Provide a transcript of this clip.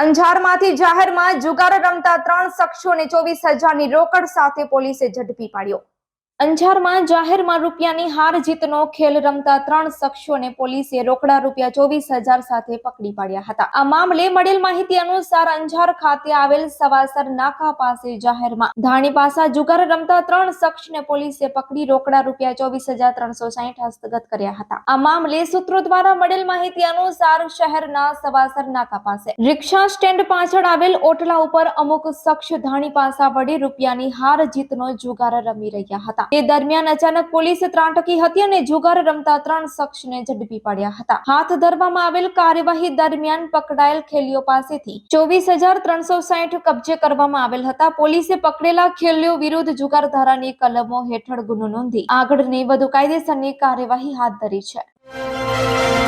અંજારમાંથી જાહેરમાં જુગાર રમતા ત્રણ શખ્સોને ચોવીસ હજારની રોકડ સાથે પોલીસે ઝડપી પાડ્યો. અંજારમાં જાહેરમાં રૂપિયાની હાર જીતનો ખેલ રમતા ત્રણ શખ્સોને પોલીસે રોકડા રૂપિયા ચોવીસ હજાર સાથે પકડી પાડ્યા હતા. આ મામલે મળેલ માહિતી અનુસાર અંજાર ખાતે આવેલ સવાસર નાકા પાસે જાહેરમાં ધાણી પાસા જુગાર રમતા ત્રણ શખ્સને પોલીસે પકડી રોકડા રૂપિયા ચોવીસ હજાર ત્રણસો સાહીઠ હસ્તગત કર્યા હતા. આ મામલે સૂત્રો દ્વારા મળેલ માહિતી અનુસાર શહેરના સવાસર નાકા પાસે રિક્ષા સ્ટેન્ડ પાછળ આવેલ ઓટલા ઉપર અમુક શખ્સ ધાણી પાસા વડે રૂપિયાની હાર જીતનો જુગાર રમી રહ્યા હતા. તે દરમિયાન અચાનક પોલીસે ત્રાટકી હતી અને જુગાર રમતા ત્રણ શખ્સને ઝડપી પાડ્યા હતા. હાથ ધરવામાં આવેલ કાર્યવાહી દરમિયાન પકડાયેલ ખેલીઓ પાસેથી ચોવીસ હજાર ત્રણસો સાહીઠ કબજે કરવામાં આવેલ હતા. પોલીસે પકડેલા ખેલીઓ વિરુદ્ધ જુગાર ધારાની કલમો હેઠળ ગુનો નોંધી આગળની વધુ કાયદેસરની કાર્યવાહી હાથ ધરી છે.